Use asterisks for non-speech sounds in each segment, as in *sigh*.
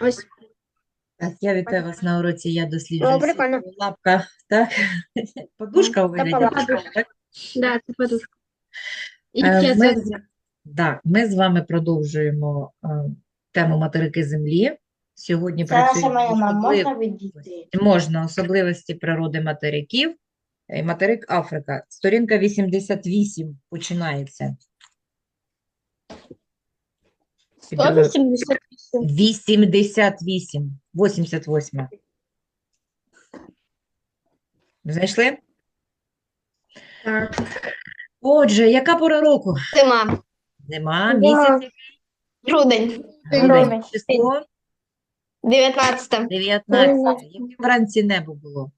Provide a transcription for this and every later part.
Ось. Так, я вітаю вас на уроці «Я досліджую О, прикольно. світ». Лапка, так? *laughs* Подушка у вигляді палатка. лапки, так? Да, це подушка. І Е, ще Ми, з- да, ми з вами продовжуємо е, тему материки Землі. Сьогодні наша працюємо мама, особливо- можна відійти? Можна особливості природи материків. Е, Материк Африка. Сторінка 88 починається. Підро- 188. 88, 88. Знайшли? Так. Отже, яка пора року? Зима. Зима. місяць, Грудень. грудень, число 19. 19. Яким вранці небо було?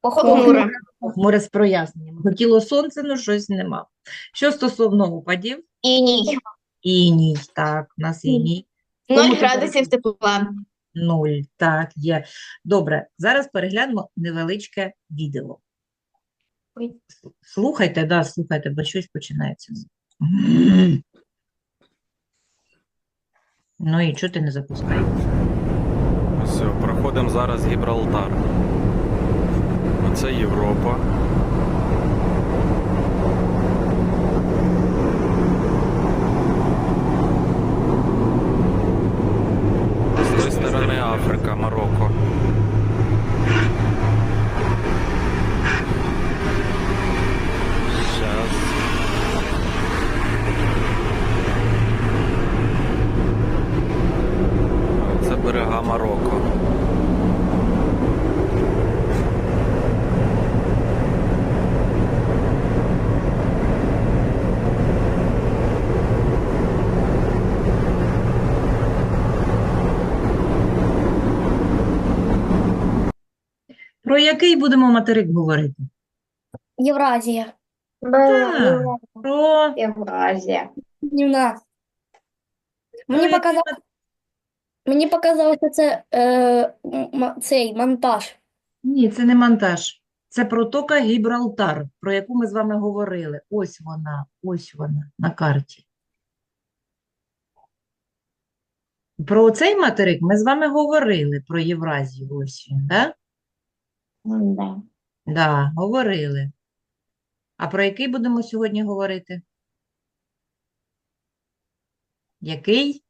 Похмуре. Хмуре з проясненням. Хотіло сонце, ну щось нема. Що стосовно опадів? Іній. Іній, так, у нас іній. 0 градусів тепла. Нуль, так, є. Добре, зараз переглянемо невеличке відео. Ой. Слухайте, да, слухайте, бо щось починається. Ну і чого ти не запускаєш? Все, проходимо зараз Гібралтар. Оце Європа. З тої сторони Африка, Марокко. Щас. Це берега Марокко. Про який будемо материк говорити? Євразія. Так, про Євразія. Не в нас. Мені який показалося, мені показалося це е, м- цей монтаж. Ні, це не монтаж. Це протока Гібралтар, про яку ми з вами говорили. Ось вона, ось вона на карті. Про цей материк ми з вами говорили, про Євразію. Ось він, да? Да. Да, говорили. А про який будемо сьогодні говорити? Який?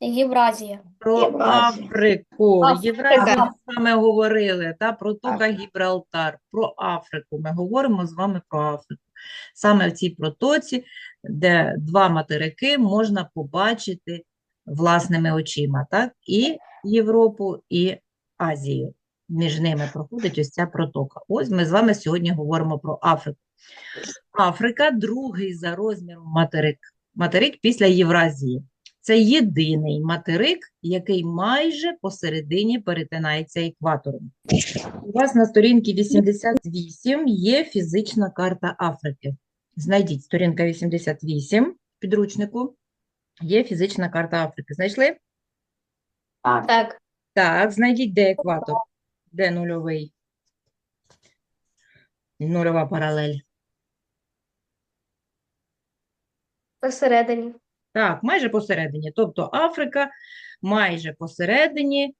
Євразія. Про Євразія. Африку. Африка. Євразію ми з вами говорили, та протока Гібралтар. Про Африку. Ми говоримо з вами про Африку. Саме в цій протоці, де два материки можна побачити власними очима, так? І Європу, і Азію. Між ними проходить ось ця протока. Ось ми з вами сьогодні говоримо про Африку. Африка другий за розміром материк. Материк після Євразії. Це єдиний материк, який майже посередині перетинається екватором. У вас на сторінці 88 є фізична карта Африки. Знайдіть сторінка 88 підручнику. Є фізична карта Африки. Знайшли? Так. Так. Так, знайдіть, де екватор, де нульовий. Нульова паралель. Посередині. Так, майже посередині. Тобто Африка майже посередині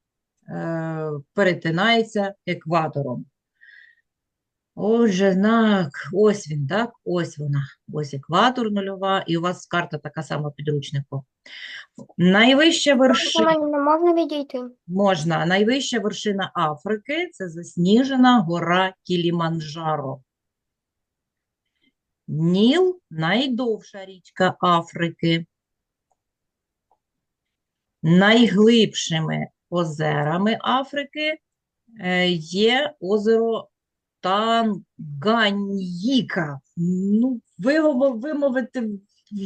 е, перетинається екватором. Отже, знак, ось він, так? Ось вона. Ось екватор нульова, і у вас карта така сама підручнику. Найвища вершина. Не можна відійти? Можна. Найвища вершина Африки – це засніжена гора Кіліманджаро. Ніл – найдовша річка Африки. Найглибшими озерами Африки е, є озеро Танганьїка. Ну, вимов- вимовити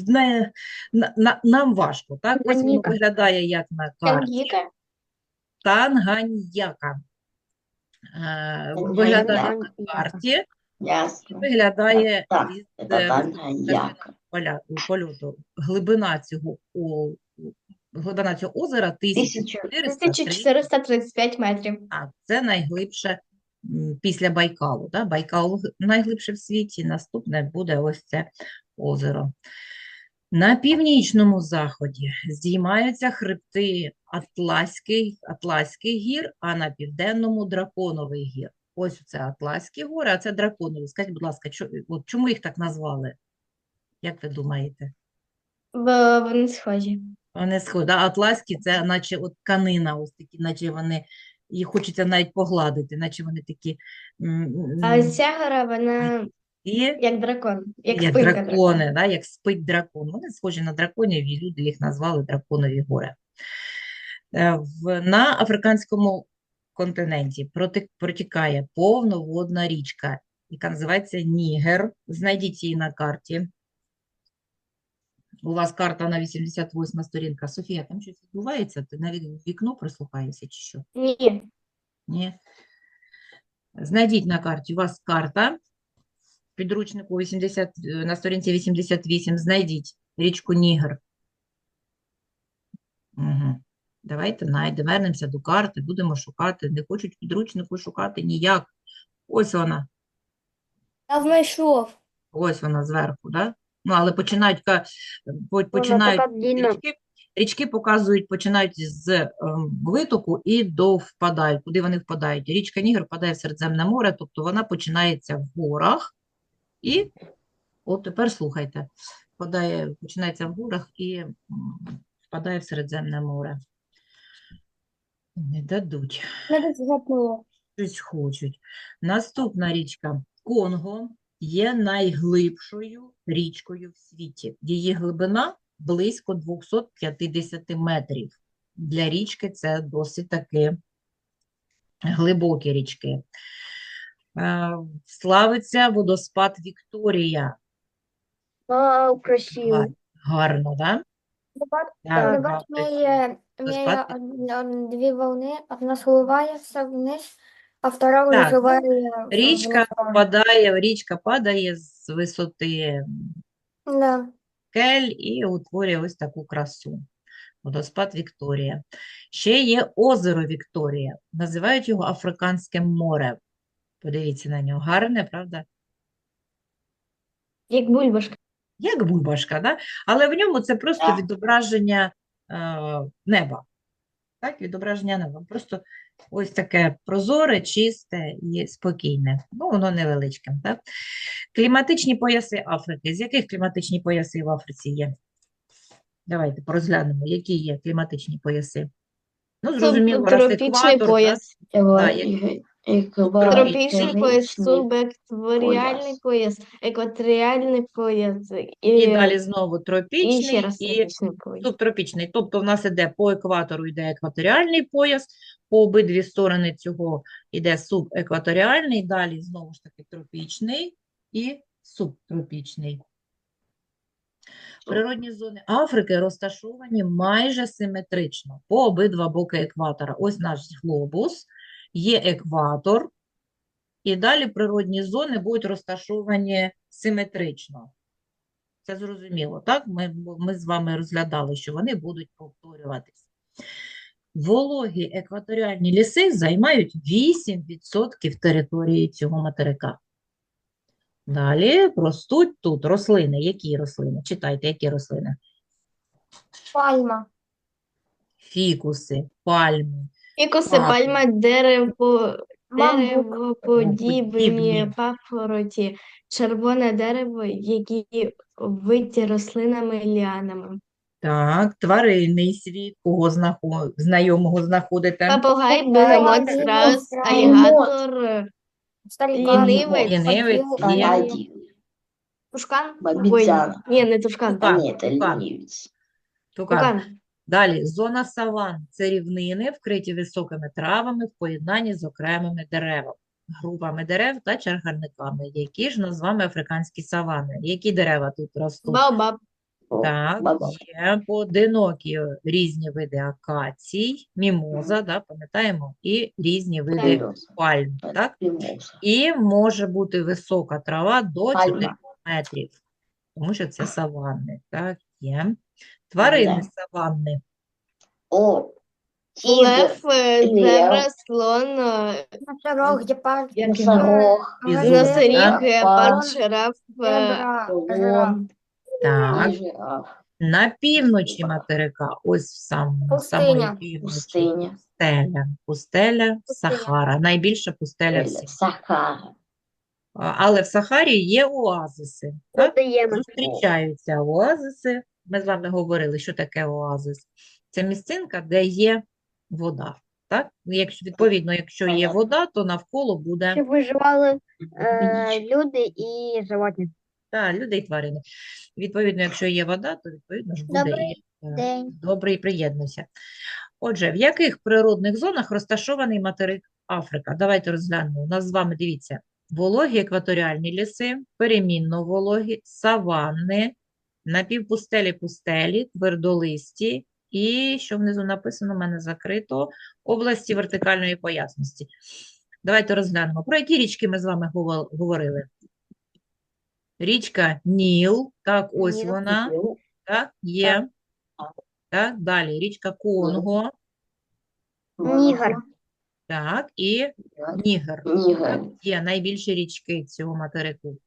не, на, на- нам важко, так? Ось воно виглядає як на карті. Тангіка. Танганьяка. Е, Виглядає на карті, Ясно. виглядає Так, із це е, поля, польоту. Глибина цього, о, глибина цього озера 1435 метрів. А, це найглибше після Байкалу. Да? Байкал найглибше в світі, наступне буде ось це озеро. На північному заході здіймаються хребти Атлаських, Атлаських гір, а на південному Драконових гір. Ось це Атлаські гори, а це Драконові. Скажіть, будь ласка, чому їх так назвали? Як ви думаєте? Бо вони схожі. Вони сходи. А атласкі це наче от тканина, ось такі, наче вони, їх хочеться навіть погладити, наче вони такі А ця гора, вона і як дракон, як як спинка дракони, дракона. да, як спить дракон. Вони схожі на драконів, і люди їх назвали драконові гори. Е, В, на африканському континенті протікає повноводна річка, яка називається Нігер. Знайдіть її на карті. У вас карта на 88 сторінка. Софія, там щось відбувається? Ти навіть вікно прислухаєшся чи що? Ні. Ні. Знайдіть на карті. У вас карта. Підручнику 80, е, на сторінці 88 знайдіть річку Нігер. Угу. Давайте найдемо, вернемося до карти, будемо шукати. Не хочуть підручнику шукати ніяк. Ось вона. Я знайшов. Ось вона зверху, да? Ну, але починають, починають річки, річки показують, починають з витоку і до впадають. Куди вони впадають? Річка Нігер впадає в Середземне море, тобто вона починається в горах і, от тепер слухайте, впадає, починається в горах і впадає в Середземне море. Не дадуть щось хочуть. Наступна річка Конго є найглибшою річкою в світі. Її глибина близько 250 метрів. Для річки це досить таки глибокі річки. Е, Славиться водоспад Вікторія. Вау, красиво. Гарно, да? Так, Так. гарно. У меня, є- у меня Спати? є од- од- дві волни, одна сливається вниз, а вторая Так, ну, Річка впадає, річка падає з висоти Да. скель і утворює ось таку красу. Водоспад Вікторія. Ще є озеро Вікторія. Називають його Африканське море. Подивіться на нього. Гарне, правда? Як бульбашка. Як бульбашка, да? Але в ньому це просто відображення е, неба. Так, відображення неба. Просто ось таке прозоре, чисте і спокійне. Ну, воно невеличке, так? Кліматичні пояси Африки. З яких кліматичні пояси в Африці є? Давайте порозглянемо, які є кліматичні пояси. Ну, зрозуміло, раз екватор, пояс. Да, Тропічний Тропічний пояс, субекваторіальний пояс. екваторіальний пояс І і, далі знову і ще тропічний раз і тропічний пояс. субтропічний. Тобто в нас іде по екватору йде екваторіальний пояс, по обидві сторони цього йде субекваторіальний, далі знову ж таки тропічний і субтропічний. Природні зони Африки розташовані майже симетрично по обидва боки екватора. Ось наш глобус, є екватор, і далі природні зони будуть розташовані симетрично. Це зрозуміло, так? Ми, ми з вами розглядали, що вони будуть повторюватись. Вологі екваторіальні ліси займають 8% території цього материка. Далі ростуть тут рослини. Які рослини? Читайте, які рослини? Пальма. Фікуси, пальми, Фікуси, пальма, дерево, Бамбук. деревоподібні Подібні. папороті, червоне дерево, які виті рослинами ліанами. так, тваринний світ, кого знахо... знайомого знаходите? Папугай, Папугай, бегемот, бегемот, страус, страус. алігатор, лінивець, Лінивець є. тушкан. Бабіцяна. Ні, не тушкан, Тукан, ні, це тукан. лінівець. Тукан. тукан. Далі, зона саван – це рівнини, вкриті високими травами в поєднанні з окремими деревами, групами дерев та чагарниками. Які ж з вами африканські савани? Які дерева тут ростуть? Баобаб. Так, є поодинокі різні види акацій, мімоза, да, пам'ятаємо, і різні види Мімоза. пальм, так? І може бути висока трава до 4 метрів, тому що це саванни, так, є. Тварини Да. саванни. О, тігр, Лев, е, Лев. зебра, слон, е, Носорог, гепард. як носорог, Бізон, носоріг, да? гепард, жираф, е, Зебра, слон. Так, Ниже Африка. на півночі материка, ось в самому, самої Пустиня. півночі. Пустыня. Пустеля, пустеля, Сахара, найбільша пустеля в світі. Сахара. А, Але в Сахарі є оазиси, так? Зустрічаються оазиси. Ми з вами говорили, що таке оазис. Це місцинка, де є вода. Так? Ну, Якщо, відповідно, якщо є вода, то навколо буде Щоб виживали е, люди і животні. та, люди і тварини. Відповідно, якщо є вода, то відповідно ж буде Добрий і е, День. добре і приєднуйся. Отже, в яких природних зонах розташований материк Африка? Давайте розглянемо. У нас з вами, дивіться, вологі екваторіальні ліси, перемінно вологі, саванни, напівпустелі пустелі, твердолисті і, що внизу написано, в мене закрито, області вертикальної поясності. Давайте розглянемо. Про які річки ми з вами говорили? Річка Ніл, так, ось Ніл. вона. Так, є. Так, далі річка Конго, Нігер. так, і Нігер. Нигер. Так, є найбільші річки цього материку.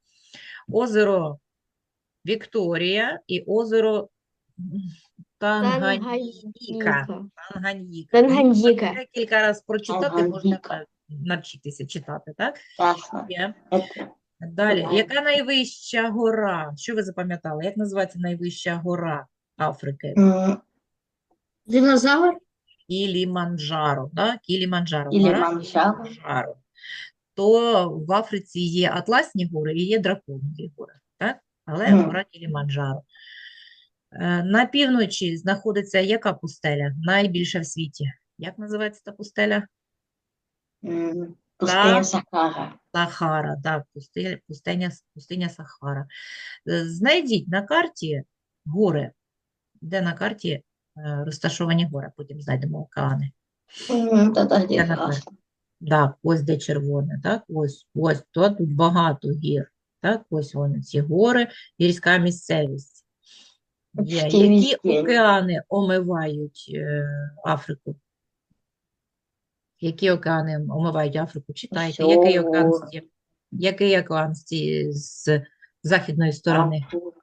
Озеро Вікторія і озеро Танганьїка. Танганьїка. Танганьїка. Танганьїка. Декілька разів прочитати можна Танганьїка. навчитися читати, так? Є. Далі, яка найвища гора? Що ви запам'ятали? Як називається найвища гора Африки? м, Динозавр. Кіліманджаро, да? Кіліманджаро, гора. Кіліманджаро. То в Африці є Атласні гори і є Драконові гори, так? Але Мгм. гора Кіліманджаро. Е, На півночі знаходиться яка пустеля? Найбільша в світі. Як називається та пустеля? М, Сахара. Сахара, так, пустеля, пустиня, пустиня Сахара. Е, Знайдіть на карті гори, де на карті е, розташовані гори, потім знайдемо океани. На. Так, ось де червоне, так, ось, ось, то тут багато гір, так, ось вони, ці гори, гірська місцевість. Є. Які океани омивають е, Африку? Які океани омивають Африку? Читайте, який океан з який океан з західної сторони? Афу-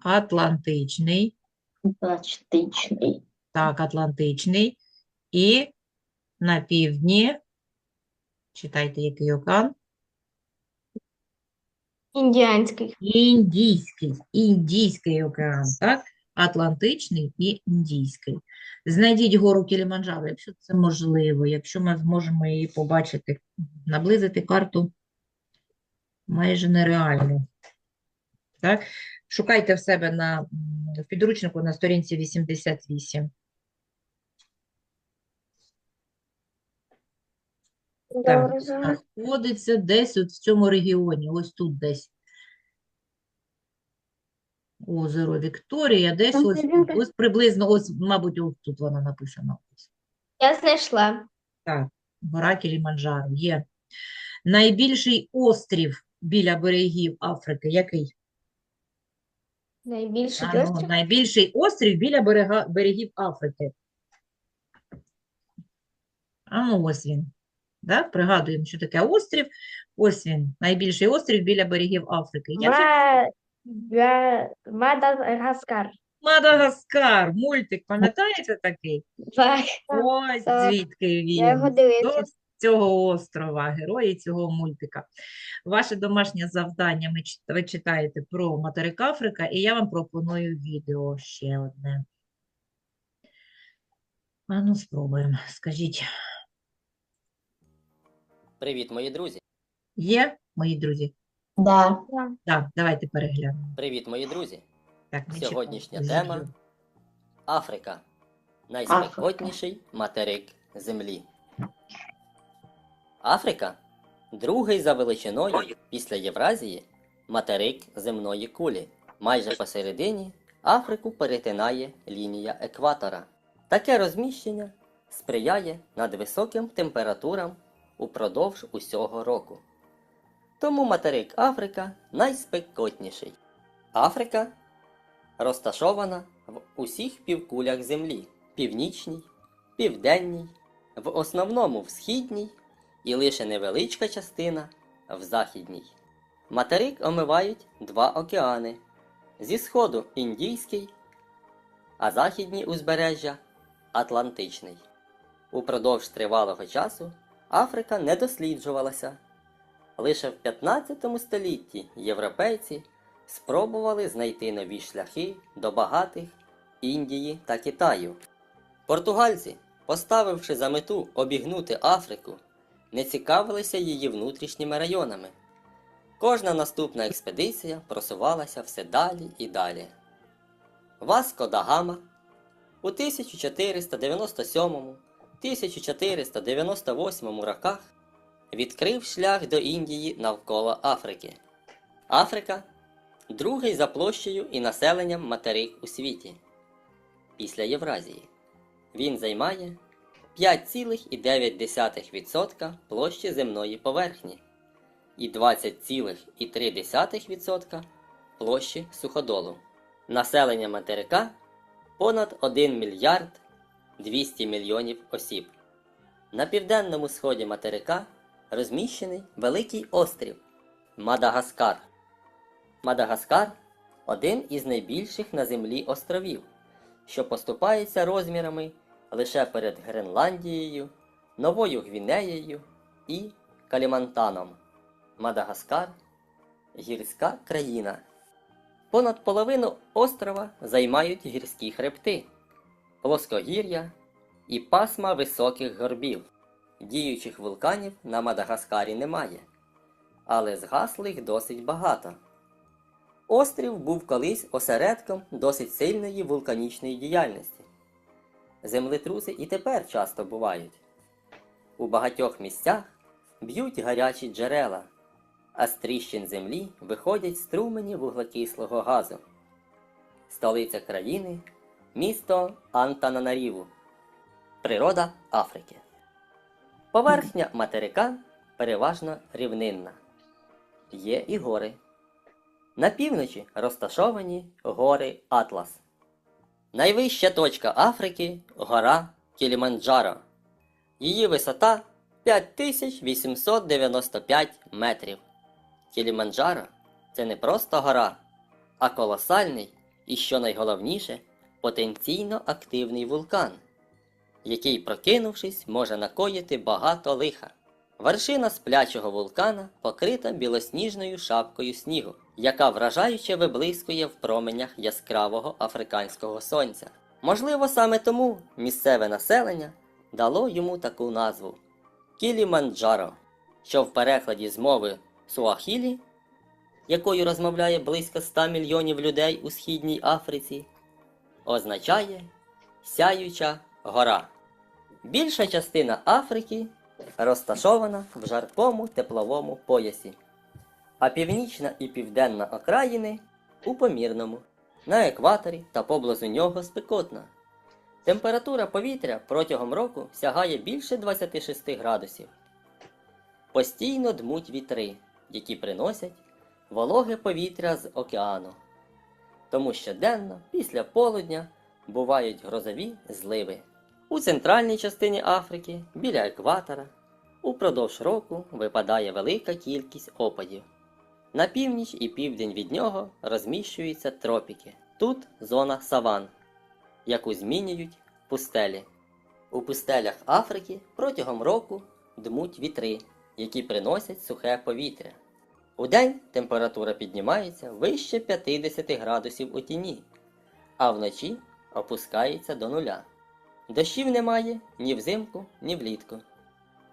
Атлантичний, так, Атлантичний. І на півдні, читайте, який океан? Індіанський. Індійський, Індійський океан, так? Атлантичний і Індійський. Знайдіть гору Кіліманджаро, якщо це можливо, якщо ми зможемо її побачити, наблизити карту майже нереально. Так? Шукайте в себе на в підручнику на сторінці 88. Так, знаходиться десь от в цьому регіоні, ось тут десь. Озеро Вікторія, десь ось тут, ось приблизно, ось, мабуть, ось тут воно написано. Я знайшла. Так, гора Кіліманджаро є. Найбільший острів біля берегів Африки, який? Найбільший А, ну, острів. найбільший острів біля берега, берегів Африки. А ну ось він. Да? Пригадуємо, що таке острів. Ось він, найбільший острів біля берегів Африки. Ма... Га- Мадагаскар. Мадагаскар, мультик, пам'ятаєте такий? Так, Ось так. звідки я його він. дивився. Цього острова, герої цього мультика. Ваше домашнє завдання ви читаєте про материк Африка, і я вам пропоную відео ще одне. А ну, спробуємо. Скажіть, Привіт, мої друзі! є, мої друзі? Да. Так, давайте переглянемо. Привіт, мої друзі! Так, ми Сьогоднішня чекаємо тема. Африка. Найспекотніший материк Землі. Африка другий за величиною після Євразії материк земної кулі. Майже посередині Африку перетинає лінія екватора. Таке розміщення сприяє надвисоким температурам упродовж усього року. Тому материк Африка найспекотніший. Африка розташована в усіх півкулях Землі північній, південній, в основному в східній і лише невеличка частина в західній. Материк омивають два океани. Зі сходу Індійський, а західні узбережжя Атлантичний. Упродовж тривалого часу Африка не досліджувалася. Лише в 15 столітті європейці спробували знайти нові шляхи до багатих Індії та Китаю. Португальці, поставивши за мету обігнути Африку, не цікавилися її внутрішніми районами. Кожна наступна експедиція просувалася все далі і далі. Васко да Гама у 1497-1498 роках відкрив шлях до Індії навколо Африки. Африка другий за площею і населенням материк у світі після Євразії. Він займає 5,9% площі земної поверхні і 20,3% площі суходолу. Населення материка понад 1 мільярд 200 мільйонів осіб. На південному сході материка розміщений великий острів Мадагаскар. Мадагаскар один із найбільших на землі островів, що поступається розмірами лише перед Гренландією, Новою Гвінеєю і Калімантаном. Мадагаскар гірська країна. Понад половину острова займають гірські хребти, плоскогір'я і пасма високих горбів. Діючих вулканів на Мадагаскарі немає, але згаслих досить багато. Острів був колись осередком досить сильної вулканічної діяльності. Землетруси і тепер часто бувають. У багатьох місцях б'ють гарячі джерела, а з тріщин землі виходять струмені вуглекислого газу. Столиця країни місто Антананаріву. Природа Африки. Поверхня материка переважно рівнинна. Є і гори. На півночі розташовані гори Атлас. Найвища точка Африки гора Кіліманджаро. Її висота 5895 метрів. Кіліманджаро це не просто гора, а колосальний і, що найголовніше, потенційно активний вулкан, який, прокинувшись, може накоїти багато лиха. Вершина сплячого вулкана покрита білосніжною шапкою снігу, яка вражаюче виблискує в променях яскравого африканського сонця. Можливо, саме тому місцеве населення дало йому таку назву Кіліманджаро, що в перекладі з мови Суахілі, якою розмовляє близько 100 мільйонів людей у східній Африці, означає сяюча гора. Більша частина Африки розташована в жаркому тепловому поясі, а північна і південна окраїни у помірному, на екваторі та поблизу нього спекотна. Температура повітря протягом року сягає більше 26 градусів. Постійно дмуть вітри, які приносять вологе повітря з океану. Тому щоденно, після полудня, бувають грозові зливи. У центральній частині Африки, біля екватора, упродовж року випадає велика кількість опадів. На північ і південь від нього розміщуються тропіки. Тут зона саван, яку змінюють пустелі. У пустелях Африки протягом року дмуть вітри, які приносять сухе повітря. Удень температура піднімається вище 50 градусів у тіні, а вночі опускається до нуля. Дощів немає ні взимку, ні влітку.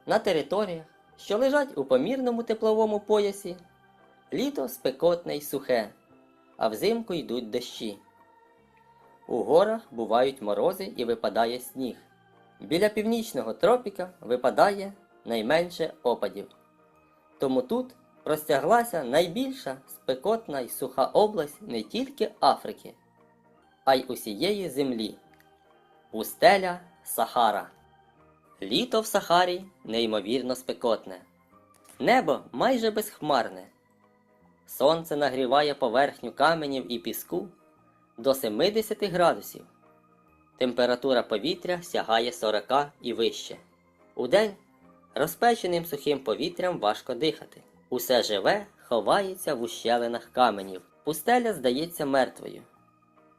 На територіях, що лежать у помірному тепловому поясі, літо спекотне й сухе, а взимку йдуть дощі. У горах бувають морози і випадає сніг. Біля північного тропіка випадає найменше опадів. Тому тут простяглася найбільша спекотна й суха область не тільки Африки, а й усієї землі. Пустеля Сахара. Літо в Сахарі неймовірно спекотне. Небо майже безхмарне. Сонце нагріває поверхню каменів і піску до 70 градусів. Температура повітря сягає 40 і вище. Удень розпеченим сухим повітрям важко дихати. Усе живе ховається в ущелинах каменів. Пустеля здається мертвою.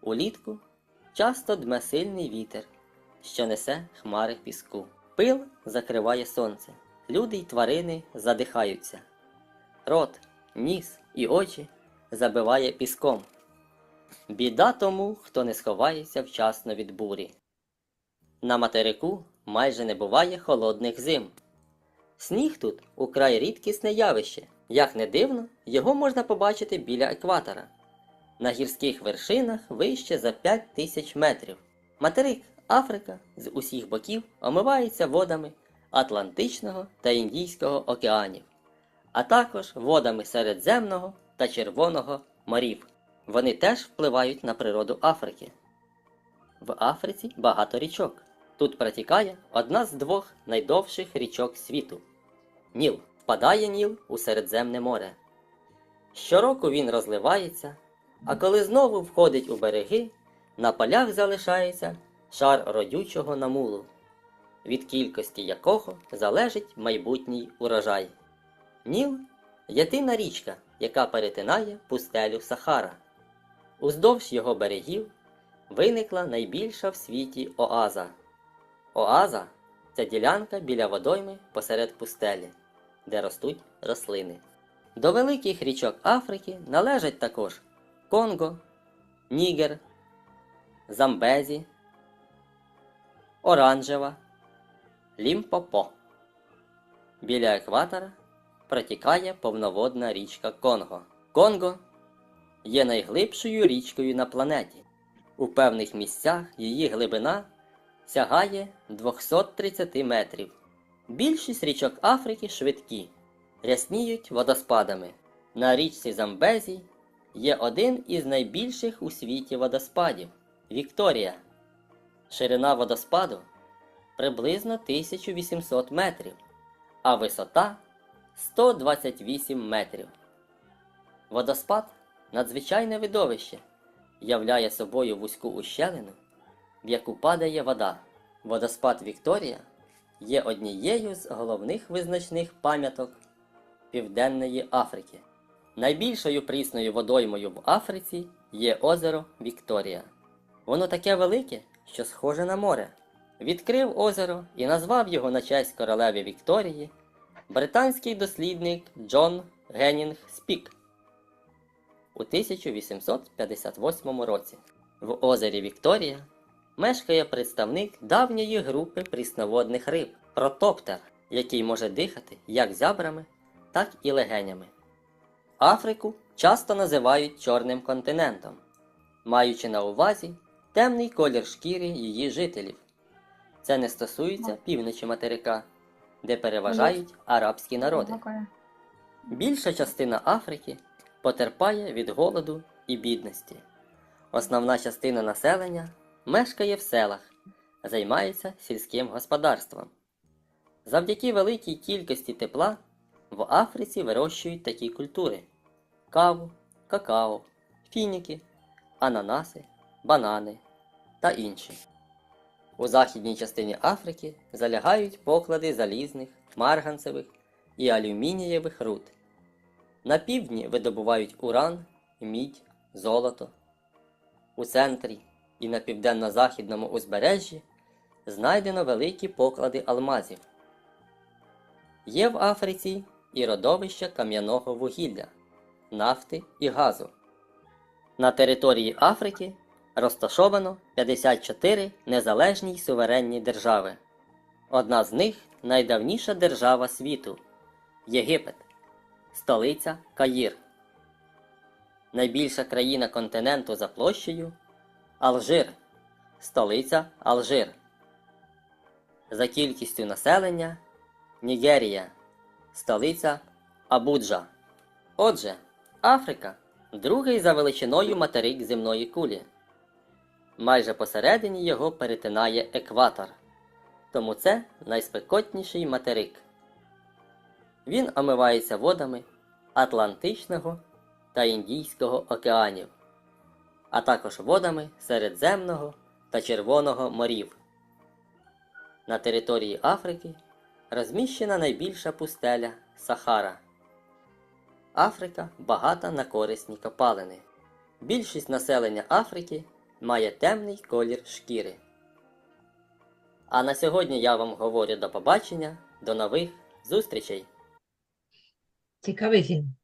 Улітку часто дме сильний вітер, що несе хмари піску. Пил закриває сонце. Люди й тварини задихаються. Рот, ніс і очі забиває піском. Біда тому, хто не сховається вчасно від бурі. На материку майже не буває холодних зим. Сніг тут украй рідкісне явище. Як не дивно, його можна побачити біля екватора. На гірських вершинах вище за 5 тисяч метрів. Материк Африка з усіх боків омивається водами Атлантичного та Індійського океанів, а також водами Середземного та Червоного морів. Вони теж впливають на природу Африки. В Африці багато річок. Тут протікає одна з двох найдовших річок світу. Ніл. Впадає Ніл у Середземне море. Щороку він розливається, а коли знову входить у береги, на полях залишається шар родючого намулу, від кількості якого залежить майбутній урожай. Ніл єдина річка, яка перетинає пустелю Сахара. Уздовж його берегів виникла найбільша в світі оаза. Оаза це ділянка біля водойми посеред пустелі, де ростуть рослини. До великих річок Африки належать також Конго, Нігер, Замбезі, Оранжева, Лімпопо. Біля екватора протікає повноводна річка Конго. Конго є найглибшою річкою на планеті. У певних місцях її глибина сягає 230 метрів. Більшість річок Африки швидкі, рясніють водоспадами. На річці Замбезі є один із найбільших у світі водоспадів Вікторія. Ширина водоспаду приблизно 1800 метрів, а висота 128 метрів. Водоспад надзвичайне видовище, являє собою вузьку ущелину, в яку падає вода. Водоспад Вікторія є однією з головних визначних пам'яток Південної Африки. Найбільшою прісною водоймою в Африці є озеро Вікторія. Воно таке велике, що схоже на море. Відкрив озеро і назвав його на честь королеви Вікторії британський дослідник Джон Геннінг Спік у 1858 році. В озері Вікторія мешкає представник давньої групи прісноводних риб протоптер, який може дихати як зябрами, так і легенями. Африку часто називають чорним континентом, маючи на увазі темний колір шкіри її жителів. Це не стосується півночі материка, де переважають арабські народи. Більша частина Африки потерпає від голоду і бідності. Основна частина населення мешкає в селах, займається сільським господарством. Завдяки великій кількості тепла в Африці вирощують такі культури: каву, какао, фініки, ананаси, банани та інші. У західній частині Африки залягають поклади залізних, марганцевих і алюмінієвих руд. На півдні видобувають уран, мідь, золото. У центрі і на південно-західному узбережжі знайдено великі поклади алмазів. Є в Африці і родовища кам'яного вугілля, нафти і газу. На території Африки розташовано 54 незалежні й суверенні держави. Одна з них найдавніша держава світу Єгипет, столиця Каїр. Найбільша країна континенту за площею Алжир, столиця Алжир. За кількістю населення Нігерія, столиця Абуджа. Отже, Африка другий за величиною материк земної кулі. Майже посередині його перетинає екватор, тому це найспекотніший материк. Він омивається водами Атлантичного та Індійського океанів, а також водами Середземного та Червоного морів. На території Африки розміщена найбільша пустеля Сахара. Африка багата на корисні копалини. Більшість населення Африки має темний колір шкіри. А на сьогодні я вам говорю до побачення, до нових зустрічей! Цікавий фільм.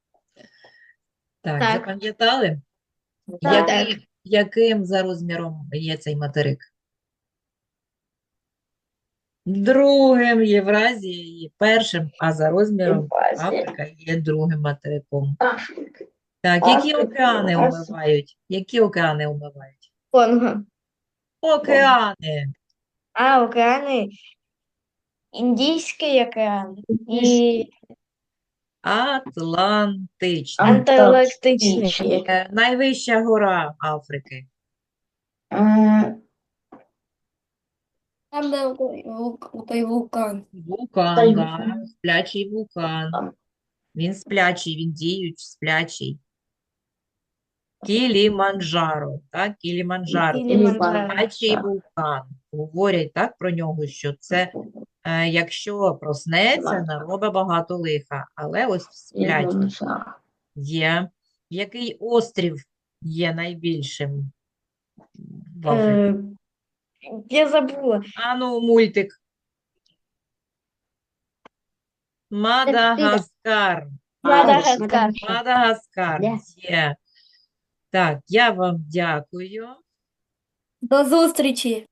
Так, Так. запам'ятали? Так. Який- яким за розміром є цей материк? Другим Євразією, першим, а за розміром Євразія. Африка є другим материком. Африка. Так, які Африка, океани Азія. омивають? Які океани омивають? Конго. Океани. А, океани. Індійський океан і Атлантичний. антарктичний. Е, Найвища гора Африки. Там, де той, вулк- той вулкан. Вулкан, Та й да, вулкан. сплячий вулкан. Там. Він сплячий, він діючий, сплячий. Кіліманджаро, так, Кіліманджаро. Кіліманджаро. Сплячий вулкан. Говорять так про нього, що це, е, якщо проснеться, наробить багато лиха. Але ось Кіліманджаро. є. Який острів є найбільшим в Африці? Е, Я забула. А ну, мультик. Мадагаскар. Мадагаскар. Мадагаскар є. Так, я вам дякую. До зустрічі!